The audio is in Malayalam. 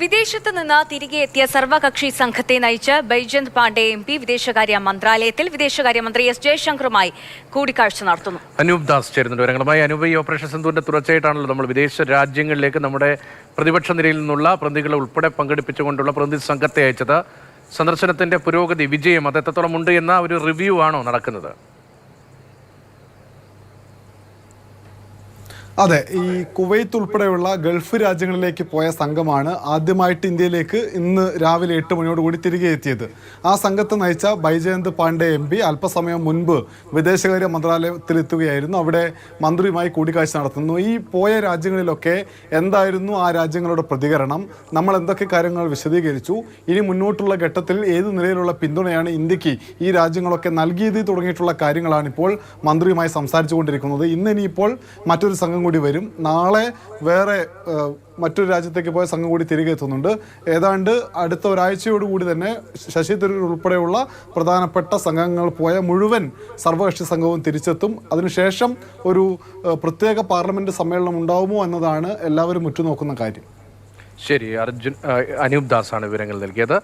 വിദേശത്ത് നിന്ന് തിരികെ എത്തിയ സർവകക്ഷി സംഘത്തെ നയിച്ച് ബൈജന്ത് പാണ്ഡെ എം പി വിദേശകാര്യ മന്ത്രാലയത്തിൽ വിദേശകാര്യമന്ത്രി എസ് ജയശങ്കറുമായി കൂടിക്കാഴ്ച നടത്തുന്നു. അനൂപ് ദാസ് ചേരുന്നുണ്ട് അനൂപ് ഈ ഓപ്പറേഷൻ സിന്ധുവിന്റെ തുടർച്ചയായിട്ടാണല്ലോ നമ്മൾ വിദേശ രാജ്യങ്ങളിലേക്ക് നമ്മുടെ പ്രതിപക്ഷ നിരയിൽ നിന്നുള്ള പ്രതികളെ ഉൾപ്പെടെ പങ്കെടുപ്പിച്ചുകൊണ്ടുള്ള പ്രതിനിധി സംഘത്തെ അയച്ചത്. സന്ദർശനത്തിന്റെ പുരോഗതി വിജയം അത് എത്രത്തോളം ഉണ്ട് എന്ന ഒരു റിവ്യൂ ആണോ നടക്കുന്നത്? അതെ ഈ കുവൈത്ത് ഉൾപ്പെടെയുള്ള ഗൾഫ് രാജ്യങ്ങളിലേക്ക് പോയ സംഘമാണ് ആദ്യമായിട്ട് ഇന്ത്യയിലേക്ക് ഇന്ന് രാവിലെ എട്ട് മണിയോടുകൂടി തിരികെ എത്തിയത്. ആ സംഘത്തെ നയിച്ച ബൈജയന്ത് പാണ്ഡെ എം പി അല്പസമയം മുൻപ് വിദേശകാര്യ മന്ത്രാലയത്തിൽ എത്തുകയായിരുന്നു അവിടെ മന്ത്രിയുമായി കൂടിക്കാഴ്ച നടത്തുന്നു. ഈ പോയ രാജ്യങ്ങളിലൊക്കെ എന്തായിരുന്നു ആ രാജ്യങ്ങളുടെ പ്രതികരണം? നമ്മൾ എന്തൊക്കെ കാര്യങ്ങൾ വിശദീകരിച്ചു? ഇനി മുന്നോട്ടുള്ള ഘട്ടത്തിൽ ഏത് നിലയിലുള്ള പിന്തുണയാണ് ഇന്ത്യയ്ക്ക് ഈ രാജ്യങ്ങളൊക്കെ നൽകിയത് തുടങ്ങിയിട്ടുള്ള കാര്യങ്ങളാണ് ഇപ്പോൾ മന്ത്രിയുമായി സംസാരിച്ചു കൊണ്ടിരിക്കുന്നത് ഇന്ന് ഇനിയിപ്പോൾ മറ്റൊരു സംഘം കൂടി വരും. നാളെ വേറെ മറ്റൊരു രാജ്യത്തേക്ക് പോയ സംഘം കൂടി തിരികെ എത്തുന്നുണ്ട്. ഏതാണ്ട് അടുത്ത ഒരാഴ്ചയോടുകൂടി തന്നെ ശശി തരൂർ ഉൾപ്പെടെയുള്ള പ്രധാനപ്പെട്ട സംഘങ്ങൾ പോയ മുഴുവൻ സർവകക്ഷി സംഘവും തിരിച്ചെത്തും. അതിനുശേഷം ഒരു പ്രത്യേക പാർലമെന്റ് സമ്മേളനം ഉണ്ടാവുമോ എന്നതാണ് എല്ലാവരും ഉറ്റുനോക്കുന്ന കാര്യം. ശരി അർജുൻ അനൂപ് ദാസാണ് വിവരങ്ങൾ നൽകിയത്.